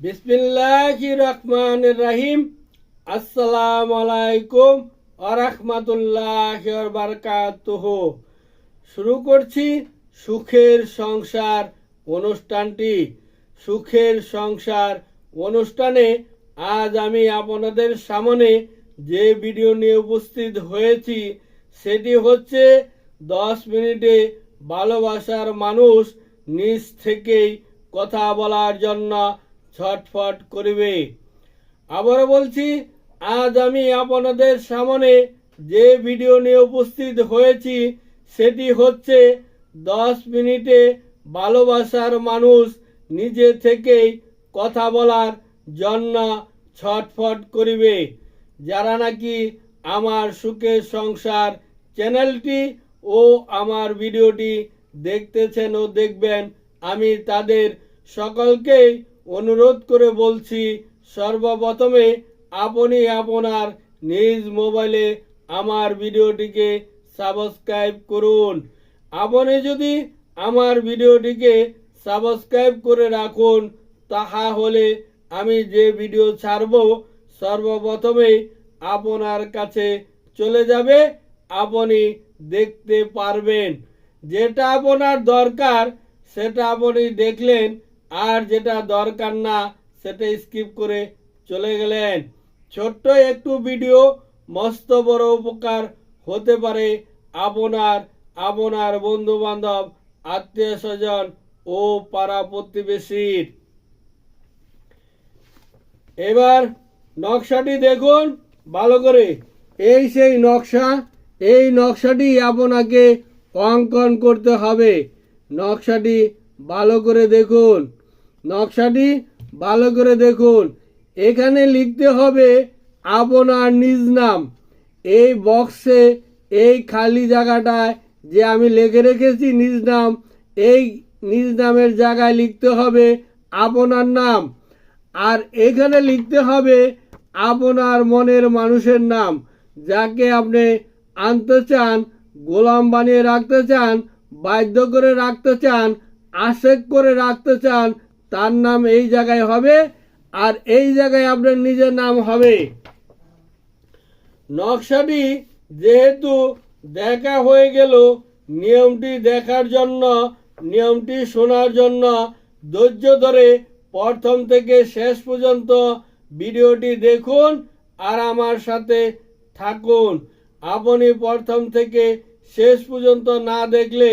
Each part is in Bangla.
বিসমিল্লাহ রহমান রাহিম। আসসালামু আলাইকুম আরহামতুল্লাহ বারকাতুহ। শুরু করছি সুখের সংসার অনুষ্ঠানটি। সুখের সংসার অনুষ্ঠানে আজ আমি আপনাদের সামনে যে ভিডিও নিয়ে উপস্থিত হয়েছি, সেটি হচ্ছে দশ মিনিটে ভালোবাসার মানুষ নিজ থেকেই কথা বলার জন্য ছটফট করিবে। আবারও বলছি, আজ আমি আপনাদের সামনে যে ভিডিও নিয়ে উপস্থিত হয়েছি, সেটি হচ্ছে দশ মিনিটে ভালোবাসার মানুষ নিজে থেকেই কথা বলার জন্য ছটফট করিবে। যারা নাকি আমার সুখের সংসার চ্যানেলটি ও আমার ভিডিওটি দেখতেছেন ও দেখবেন, আমি তাদের সকলকেই অনুরোধ করে বলছি, সর্বপ্রথমে আপনি আপনার নিজ মোবাইলে আমার ভিডিওটিকে সাবস্ক্রাইব করুন। আপনি যদি আমার ভিডিওটিকে সাবস্ক্রাইব করে রাখুন তাহা হলে আমি যে ভিডিও ছাড়ব সর্বপ্রথমেই আপনার কাছে চলে যাবে, আপনি দেখতে পারবেন। যেটা আপনার দরকার, সেটা আপনি দেখলেন আর যেটা দরকার না, সেটা স্কিপ করে চলে গেলেন। ছোট্ট একটু ভিডিও মস্ত বড় উপকার হতে পারে আপনার আপনার বন্ধু বান্ধব আত্মীয় স্বজন ও পাড়া প্রতিবেশীর। এবার নকশাটি দেখুন ভালো করে। এই সেই নকশা, এই নকশাটি আপনাকে অঙ্কন করতে হবে। নকশাটি ভালো করে দেখুন। নকশাটি ভালো করে দেখুন। এখানে লিখতে হবে আপনার নিজ নাম। এই বক্সে এই খালি জায়গাটায় যে আমি লেখে রেখেছি নিজ নাম, এই নিজ নামের জায়গায় লিখতে হবে আপনার নাম। আর এখানে লিখতে হবে আপনার মনের মানুষের নাম। যাকে আপনি আনতে চান, গোলাম বানিয়ে রাখতে চান, বাধ্য করে রাখতে চান, আশেক করে রাখতে চান তার নাম এই জায়গায় হবে আর এই জায়গায় আপনার নিজের নাম হবে। নকশাটি যেহেতু দেখা হয়ে গেল, নিয়মটি দেখার জন্য, নিয়মটি শোনার জন্য, ধৈর্য ধরে প্রথম থেকে শেষ পর্যন্ত ভিডিওটি দেখুন আর আমার সাথে থাকুন। আপনি প্রথম থেকে শেষ পর্যন্ত না দেখলে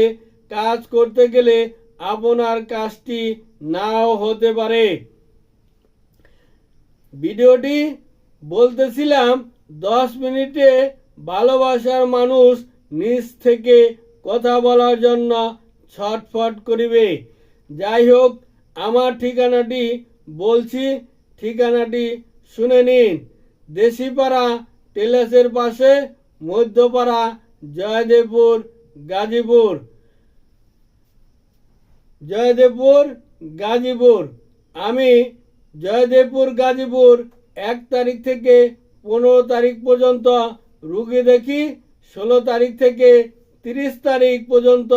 কাজ করতে গেলে আপনার কাজটি নাও হতে পারে। ভিডিওটি বলতেছিলাম, দশ মিনিটে ভালোবাসার মানুষ নিজ থেকে কথা বলার জন্য ছটফট করিবে। যাই হোক, আমার ঠিকানাটি বলছি, ঠিকানাটি শুনে নিন। দেশিপাড়া টেলাসের পাশে মধ্যপাড়া জয়দেবপুর গাজীপুর। জয়দেবপুর গাজীপুর। আমি জয়দেবপুর, গাজীপুর। এক তারিখ থেকে পনেরো তারিখ পর্যন্ত রুগী দেখি, ষোলো তারিখ থেকে তিরিশ তারিখ পর্যন্ত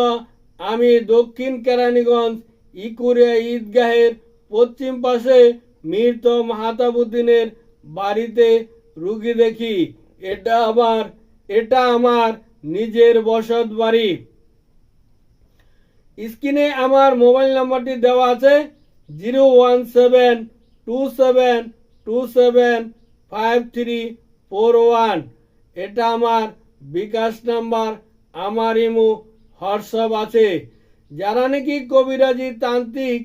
আমি দক্ষিণ কেরানীগঞ্জ ইকুরিয়া ঈদগাহের পশ্চিম পাশে মৃত মাহাতাবুদ্দিনের বাড়িতে রুগী দেখি। এটা আমার এটা আমার নিজের বসত বাড়ি। স্ক্রিনে আমার মোবাইল নাম্বারটি দেওয়া আছে zero one seven two seven two seven five three four one. এটা আমার বিকাশ নাম্বার, আমার ইমো, হোয়াটসঅ্যাপ আছে। যারা নাকি কবিরাজি তান্ত্রিক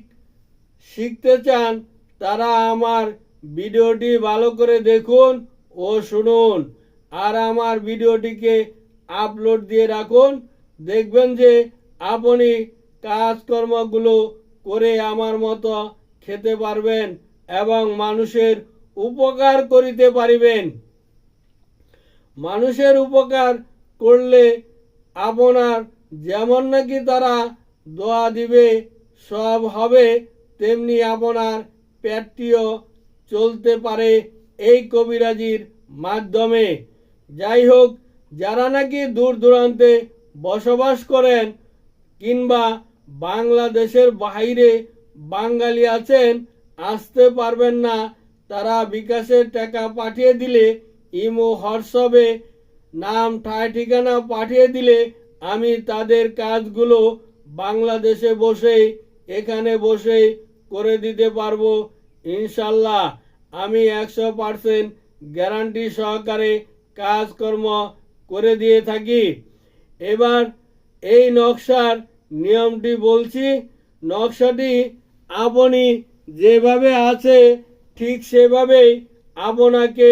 শিখতে চান, তারা আমার ভিডিওটি ভালো করে দেখুন ও শুনুন। আর আমার ভিডিওটিকে আপলোড দিয়ে রাখুন। দেখবেন যে আপনি কাজকর্মগুলো করে আমার মতো খেতে পারবেন এবং মানুষের উপকার করিতে পারিবেন। মানুষের উপকার করলে আপনার যেমন নাকি তারা দোয়া দিবে, সব হবে, তেমনি আপনার পেটটিও চলতে পারে এই কবিরাজির মাধ্যমে। যাই হোক, যারা নাকি দূর দূরান্তে বসবাস করেন কিংবা বাংলাদেশের বাইরে বাঙালি আছেন, আসতে পারবেন না। তারা বিকাশের টাকা পাঠিয়ে দিলে, ইমো, হোয়াটসঅ্যাপে নাম ঠায় ঠিকানা পাঠিয়ে দিলে আমি তাদের কাজগুলো বাংলাদেশে বসেই এখানে বসেই করে দিতে পারব। ইনশাল্লাহ আমি একশো পার্সেন্ট গ্যারান্টি সহকারে কাজকর্ম করে দিয়ে থাকি। এবার এই নকশার নিয়মটি বলছি, নকশাটি আপনি যেভাবে আছে, ঠিক সেভাবেই আপনাকে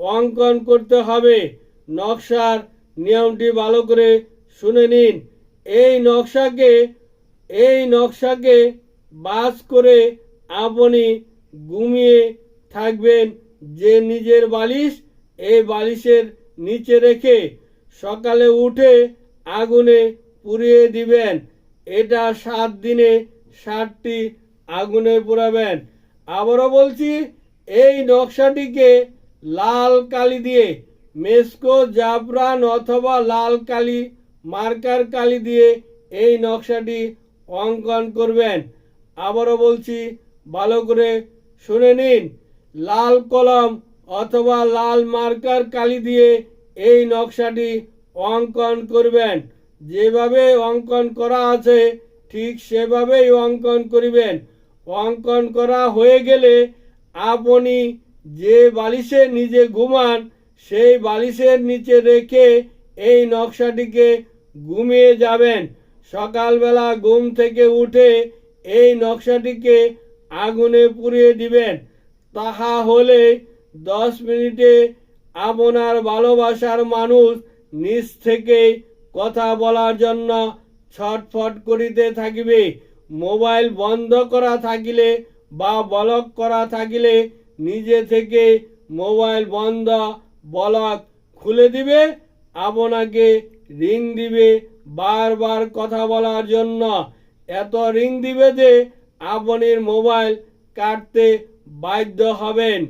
অঙ্কন করতে হবে। নকশার নিয়মটি ভালো করে শুনে নিন। এই নকশাকে এই নকশাকে বাস করে আপনি ঘুমিয়ে থাকবেন যে নিজের বালিশ, এই বালিশের নিচে রেখে সকালে উঠে আগুনে পুড়িয়ে দিবেন। এটা সাত দিনে ষাটটি আগুনে পোড়াবেন। আবারও বলছি, এই নকশাটিকে লাল কালি দিয়ে, মেসকো, জাফরান অথবা লাল কালি, মার্কার কালি দিয়ে এই নকশাটি অঙ্কন করবেন। আবারও বলছি, ভালো করে শুনে নিন। লাল কলম অথবা লাল মার্কার কালি দিয়ে এই নকশাটি অঙ্কন করবেন। যেভাবে অঙ্কন করা আছে, ঠিক সেভাবেই অঙ্কন করিবেন। অঙ্কন করা হয়ে গেলে আপনি যে বালিশে নিজে ঘুমান, সেই বালিশের নিচে রেখে এই নকশাটিকে ঘুমিয়ে যাবেন। সকালবেলা ঘুম থেকে উঠে এই নকশাটিকে আগুনে পুড়িয়ে দিবেন। তাহা হলে দশ মিনিটে আপনার ভালোবাসার মানুষ নিজ থেকে কথা বলার জন্য ছটফট করিতে থাকিবে, মোবাইল বন্ধ করা থাকিলে বা ব্লক করা থাকিলে নিজে থেকে মোবাইল বন্ধ ব্লক খুলে দিবে, আপনাকে রিং দিবে। বারবার কথা বলার জন্য এত রিং দিবে যে আপনির মোবাইল কাটতে বাধ্য হবেন।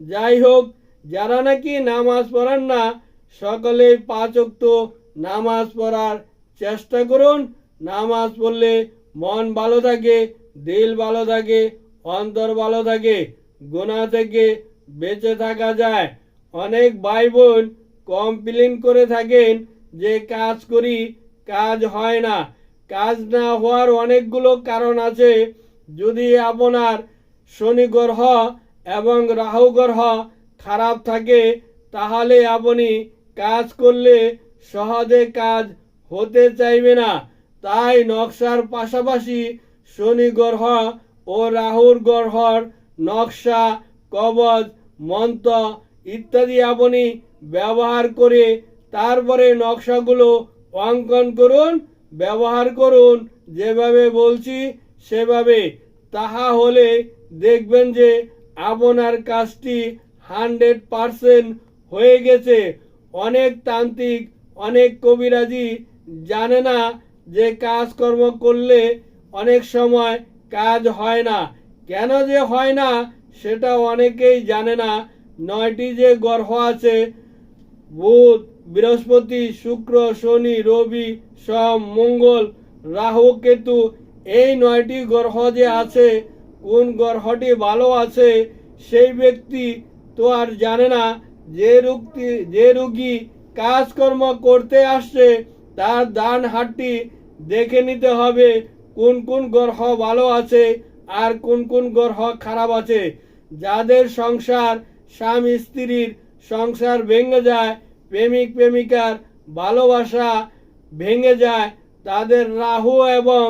যাই হোক, যারা নাকি নামাজ পড়েন না সকলে পাঁচক্ত নামাজ পড়ার চেষ্টা করুন। নামাজ পড়লে মন ভালো থাকে, দিল ভালো থাকে, অন্তর ভালো থাকে গোনা থেকে বেঁচে থাকা যায়। অনেক ভাই বোন কমপ্লেন করে থাকেন যে, কাজ করি, কাজ হয় না। কাজ না হওয়ার অনেকগুলো কারণ আছে। যদি আপনার শনি গ্রহ এবং রাহু গ্রহ খারাপ থাকে, তাহলে আপনি কাজ করলে সহজে কাজ হতে চাইবে না। তাই নকশার পাশাপাশি শনি গ্রহ ও রাহুর গ্রহর নকশা, কবজ, মন্ত্র ইত্যাদি আপনি ব্যবহার করে তারপরে নকশাগুলো অঙ্কন করুন, ব্যবহার করুন, যেভাবে বলছি সেভাবে। তাহা হলে দেখবেন যে আপনার কাজটি হান্ড্রেড পারসেন্ট হয়ে গেছে। অনেক তান্ত্রিক অনেক কবিরাজি জানে না যে কাজকর্ম করলে অনেক সময় কাজ হয় না। কেন যে হয় না, সেটা অনেকেই জানে না। নয়টি যে গ্রহ আছে, বুধ, বৃহস্পতি, শুক্র, শনি, রবি, সোম, মঙ্গল, রাহু, কেতু, এই নয়টি গ্রহ যে আছে, কোন গ্রহটি ভালো আছে, সেই ব্যক্তি তো আর জানে না যে রুগী যে রুগী কাজকর্ম করতে আসছে, তার দান হাটটি দেখে নিতে হবে, কোন কোন গ্রহ ভালো আছে আর কোন কোন গ্রহ খারাপ আছে। যাদের সংসার স্বামী স্ত্রীর সংসার ভেঙে যায়, প্রেমিক প্রেমিকার ভালোবাসা ভেঙে যায়, তাদের রাহু এবং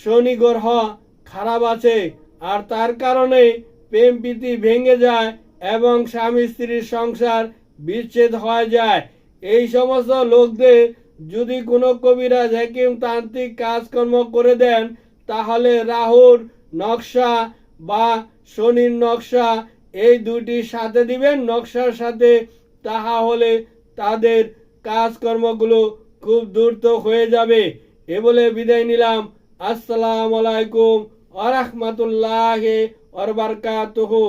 শনি গ্রহ খারাপ আছে আর তার কারণে প্রেম প্রীতি ভেঙে যায় এবং স্বামী স্ত্রীর সংসার বিচ্ছেদ হয়ে যায়। এই সমস্ত লোকদের যদি কোনো কবিরাজ, হাকিম তান্ত্রিক কাজকর্ম করে দেন, তাহলে রাহুর নকশা বা শনির নকশা এই দুইটি সাথে দিবেন। নকশার সাথে তাহা হলে তাদের কাজকর্মগুলো খুব দ্রুত হয়ে যাবে। এ বলে বিদায় নিলাম। আসসালামু আলাইকুম আ রহমতুল্লাহ ওর বারকাতুহু।